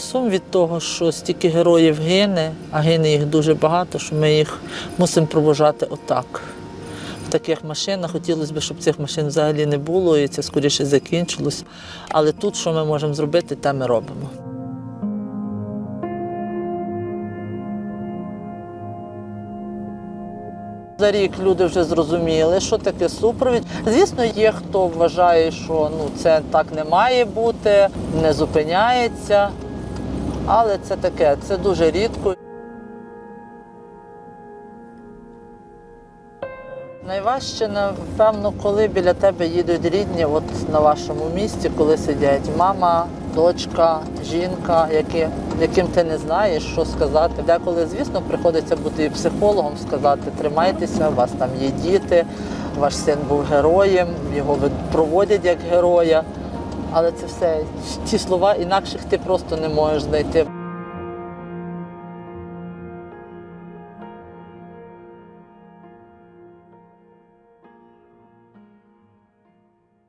сум від того, що стільки героїв гине, а гине їх дуже багато, що ми їх мусимо провожати отак. В таких машинах хотілося б, щоб цих машин взагалі не було, і це скоріше закінчилось. Але тут, що ми можемо зробити, те ми робимо. За рік люди вже зрозуміли, що таке супровід. Звісно, є хто вважає, що ну це так не має бути, не зупиняється. Але це таке, це дуже рідко. Найважче, напевно, коли біля тебе їдуть рідні, от на вашому місці, коли сидять мама, дочка, жінка, які, яким ти не знаєш, що сказати. Деколи, звісно, приходиться бути і психологом, сказати, тримайтеся, у вас там є діти, ваш син був героєм, його проводять як героя. Але це все ті слова інакших ти просто не можеш знайти.